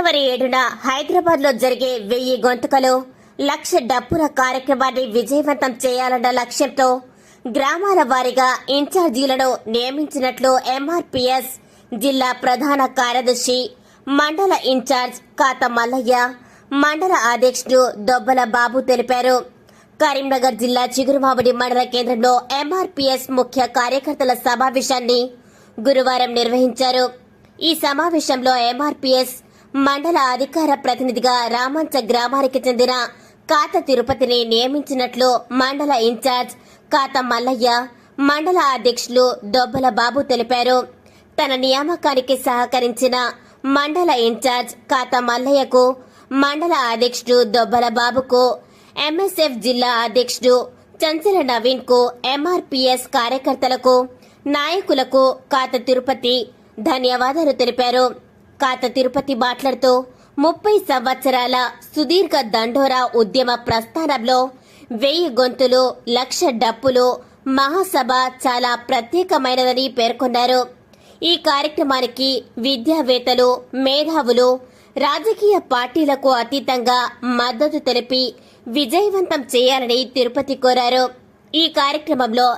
ఫిబ్రవరి ఏడున హైదరాబాద్లో జరిగే వెయ్యి గొంతుకలు లక్ష డప్పుల కార్యక్రమాన్ని విజయవంతం చేయాలన్న లక్ష్యంతో గ్రామాల వారీగా ఇన్ఛార్జీలను నియమించినట్లు ఎంఆర్పీఎస్ జిల్లా ప్రధాన కార్యదర్శి మండల ఇన్ఛార్జ్ కాత మల్లయ్య మండల అధ్యక్షుడు దొబ్బల బాబు తెలిపారు. కరీంనగర్ జిల్లా చిగురుమామిడి మండల కేంద్రంలో ఎంఆర్పీఎస్ ముఖ్య కార్యకర్తల సమావేశాన్ని గురువారం నిర్వహించారు. ఈ సమావేశంలో ఎంఆర్పీఎస్ మండల అధికార ప్రతినిధిగా రామంచ గ్రామానికి చెందిన కాత తిరుపతిని నియమించినట్లు మండల ఇన్ఛార్జ్ కాత మల్లయ్య మండల అధ్యక్షులు దొబ్బల బాబు తెలిపారు. తన నియామకానికి సహకరించిన మండల ఇన్ఛార్జ్ కాత మల్లయ్యకు మండల అధ్యక్షుడు దొబ్బల బాబుకు ఎంఎస్ఎఫ్ జిల్లా అధ్యక్షుడు చంచల నవీన్కు ఎంఆర్పీఎస్ కార్యకర్తలకు నాయకులకు కాత తిరుపతి ధన్యవాదాలు తెలిపారు. కాత తిరుపతి మాట్లాడుతూ ముప్పై సంవత్సరాల సుదీర్ఘ దండోరా ఉద్యమ ప్రస్థానంలో వెయ్యి గొంతులు లక్ష డప్పులు మహాసభ చాలా ప్రత్యేకమైనదని పేర్కొన్నారు. ఈ కార్యక్రమానికి విద్యావేత్తలు మేధావులు రాజకీయ పార్టీలకు అతీతంగా మద్దతు తెలిపి విజయవంతం చేయాలని తిరుపతి కోరారు. ఈ కార్యక్రమంలో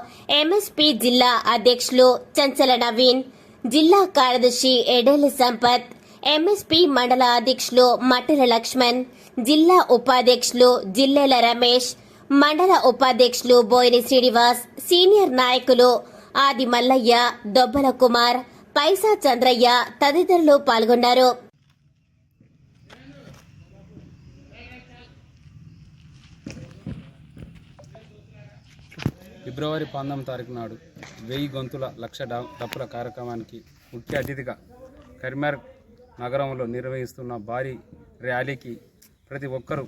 ఎంఎస్పీ జిల్లా అధ్యక్షులు చంచల నవీన్ జిల్లా కార్యదర్శి ఎడెల్లి సంపత్ ఎంఎస్పీ మండల అధ్యక్షులు మట్టెల లక్ష్మణ్ జిల్లా ఉపాధ్యక్షులు జిల్లెల రమేష్ మండల ఉపాధ్యక్షులు బోయిని శ్రీనివాస్ సీనియర్ నాయకులు ఆది మల్లయ్య దొబ్బల కుమార్ పైసా చంద్రయ్య తదితరులు పాల్గొన్నారు. ఫిబ్రవరి పంతొమ్మిది తారీఖు నాడు వెయ్యి గొంతుల లక్ష డప్పుల కార్యక్రమానికి ముఖ్య అతిథిగా కరీంనగర్ నగరంలో నిర్వహిస్తున్న భారీ ర్యాలీకి ప్రతి ఒక్కరూ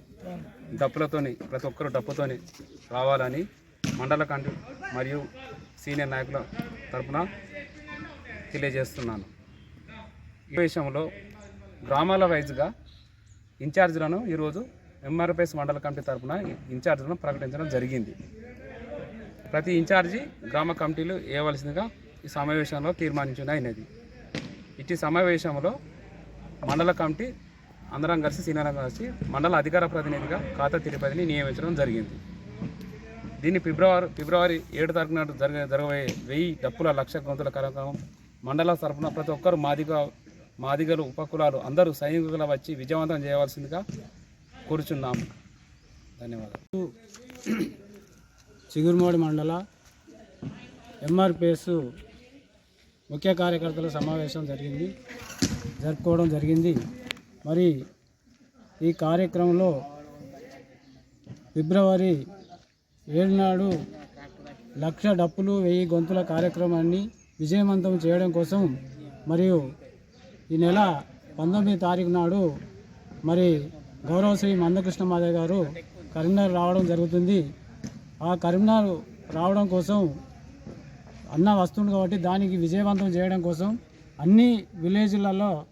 డప్పులతోని ప్రతి ఒక్కరూ డప్పుతోని రావాలని మండల కంటి మరియు సీనియర్ నాయకుల తరపున తెలియజేస్తున్నాను. ఈ విషయంలో గ్రామాల వైజ్గా ఇన్ఛార్జీలను ఈరోజు ఎంఆర్పిఎస్ మండల కమిటీ తరపున ఇన్ఛార్జీలను ప్రకటించడం జరిగింది. ప్రతి ఇన్ఛార్జి గ్రామ కమిటీలు వేయవలసిందిగా ఈ సమావేశంలో తీర్మానించిన అయినది. ఇట్టి సమావేశంలో మండల కమిటీ అందరం కలిసి సీనియర్ కలిసి మండల అధికార ప్రతినిధిగా ఖాతా తిరుపతిని నియమించడం జరిగింది. దీన్ని ఫిబ్రవరి ఫిబ్రవరి ఏడు తారీఖు నాడు జరగ జరగబోయే వెయ్యి డప్పుల లక్ష గ్రంథుల కార్యక్రమం మండల తరపున ప్రతి ఒక్కరు మాదిగ మాదిగలు ఉపకులాలు అందరూ సైనికులు వచ్చి విజయవంతం చేయవలసిందిగా కోరుచున్నాము. ధన్యవాదాలు. చిగురుమోడి మండల ఎంఆర్పిఎస్ ముఖ్య కార్యకర్తల సమావేశం జరిగింది జరుపుకోవడం జరిగింది. మరి ఈ కార్యక్రమంలో ఫిబ్రవరి ఏడు నాడు లక్ష డప్పులు వెయ్యి గొంతుల కార్యక్రమాన్ని విజయవంతం చేయడం కోసం మరియు ఈ నెల పంతొమ్మిది తారీఖు నాడు మరి గౌరవ శ్రీ మందకృష్ణ మాధవ్ గారు కరీంనగర్ రావడం జరుగుతుంది. ఆ కరీంనగర్ రావడం కోసం అన్న వస్తుంది కాబట్టి దానికి విజయవంతం చేయడం కోసం అన్ని విలేజ్లలో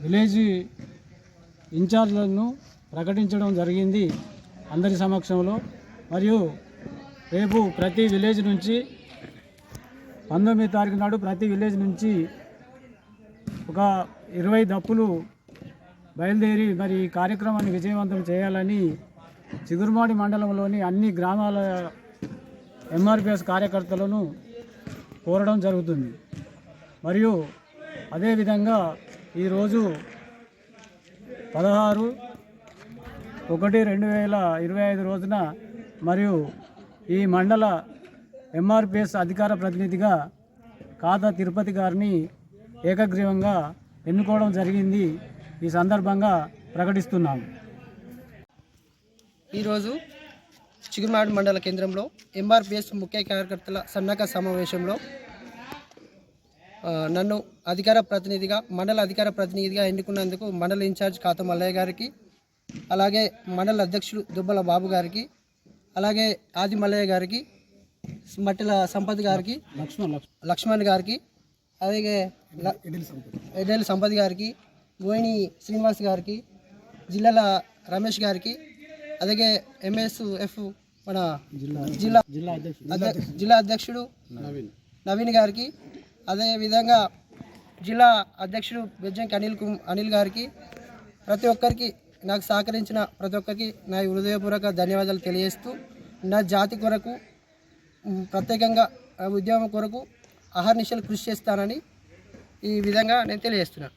విలేజ్ ఇన్ఛార్జ్లను ప్రకటించడం జరిగింది అందరి సమక్షంలో. మరియు రేపు ప్రతి విలేజ్ నుంచి పంతొమ్మిది తారీఖు నాడు ప్రతి విలేజ్ నుంచి ఒక ఇరవై దప్పులు బయలుదేరి మరి ఈ కార్యక్రమాన్ని విజయవంతం చేయాలని చిగురుమాడి మండలంలోని అన్ని గ్రామాల ఎంఆర్పిఎస్ కార్యకర్తలను కోరడం జరుగుతుంది. మరియు అదేవిధంగా ఈరోజు పదహారు ఒకటి రెండు వేల ఇరవై ఐదు రోజున మరియు ఈ మండల ఎంఆర్పిఎస్ అధికార ప్రతినిధిగా కాదా తిరుపతి గారిని ఏకగ్రీవంగా ఎన్నుకోవడం జరిగింది. ఈ సందర్భంగా ప్రకటిస్తున్నాము. ఈరోజు చిగురుమాడు మండల కేంద్రంలో ఎంఆర్పిఎస్ ముఖ్య కార్యకర్తల సన్నాహక సమావేశంలో నన్ను అధికార ప్రతినిధిగా మండల అధికార ప్రతినిధిగా ఎన్నుకున్నందుకు మండల ఇన్ఛార్జ్ ఖాతా మల్లయ్య గారికి అలాగే మండల అధ్యక్షుడు దుబ్బల బాబు గారికి అలాగే ఆది మల్లయ్య గారికి మట్టెల సంపత్ గారికి లక్ష్మణ్ లక్ష్మణ్. గారికి అలాగే ఎడెల్ సంపత్ గారికి గోయిని శ్రీనివాస్ గారికి జిల్లాల రమేష్ గారికి అలాగే ఎంఎస్ఎఫ్ మన జిల్లా జిల్లా జిల్లా అధ్యక్షుడు. అధ్య- జిల్లా అధ్యక్షుడు నవీన్. నవీన్ గారికి అదే విధంగా జిల్లా అధ్యక్షుడు బెజ్జంకి అనిల్కు అనిల్ గారికి ప్రతి ఒక్కరికి నాకు సహకరించిన ప్రతి ఒక్కరికి నా హృదయపూర్వక ధన్యవాదాలు తెలియజేస్తూ నా జాతి కొరకు ప్రత్యేకంగా ఉద్యమం కొరకు అహర్నిశలు కృషి చేస్తానని ఈ విధంగా నేను తెలియజేస్తున్నాను.